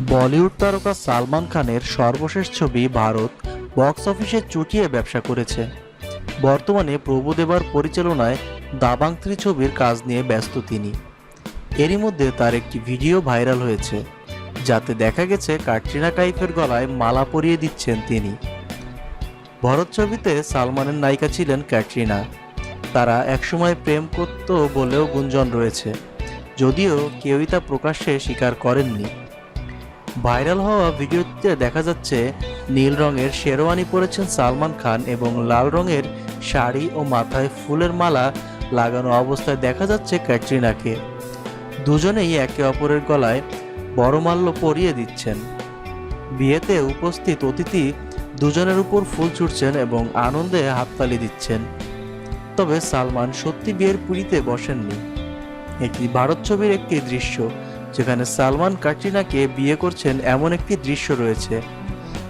বলিউড তারকা সালমান খানের সর্বশেষ ছবি ভারত বক্স অফিসে চুটিয়ে ব্যবসা করেছে। বর্তমানে প্রভুদেবার পরিচালনায় দাবাং থ্রি ছবির কাজ নিয়ে ব্যস্ত তিনি। এরই মধ্যে তার একটি ভিডিও ভাইরাল হয়েছে, যাতে দেখা গেছে কাটরিনা কাইফের গলায় মালা পরিয়ে দিচ্ছেন তিনি। ভরত ছবিতে সালমানের নায়িকা ছিলেন ক্যাটরিনা। তারা একসময় প্রেম করত বলেও গুঞ্জন রয়েছে, যদিও কেউই তা প্রকাশ্যে স্বীকার করেননি। ভাইরাল হওয়া ভিডিওতে দেখা যাচ্ছে, নীল রঙের শেরওয়ানি পরেছেন সালমান খান এবং লাল রঙের শাড়ি ও মাথায় ফুলের মালা লাগানো অবস্থায় দেখা যাচ্ছে ক্যাটরিনাকে। দুজনেই একে অপরের গলায় বড়মাল্য পরিয়ে দিচ্ছেন। বিয়েতে উপস্থিত অতিথি দুজনের উপর ফুল ছুটছেন এবং আনন্দে হাততালি দিচ্ছেন। তবে সালমান সত্যি বিয়ের পুরীতে বসেননি। এটি ভারত ছবির একটি দৃশ্য যেখানে সালমান ক্যাটরিনাকে বিয়ে করছেন এমন একটি দৃশ্য রয়েছে।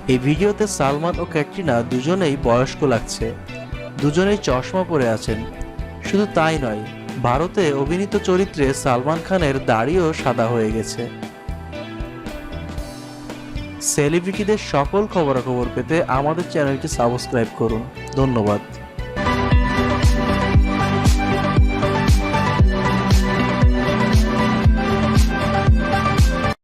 এই ভিডিওতে সালমান ও ক্যাটরিনা দুজনেই বয়স্ক লাগছে। দুজনেই চশমা পরে আছেন। শুধু তাই নয়, ভারতে অভিনীত চরিত্রে সালমান খানের দাড়িও সাদা হয়ে গেছে। সেলিব্রিটিদের সকল খবরাখবর পেতে আমাদের চ্যানেলটি সাবস্ক্রাইব করুন। ধন্যবাদ।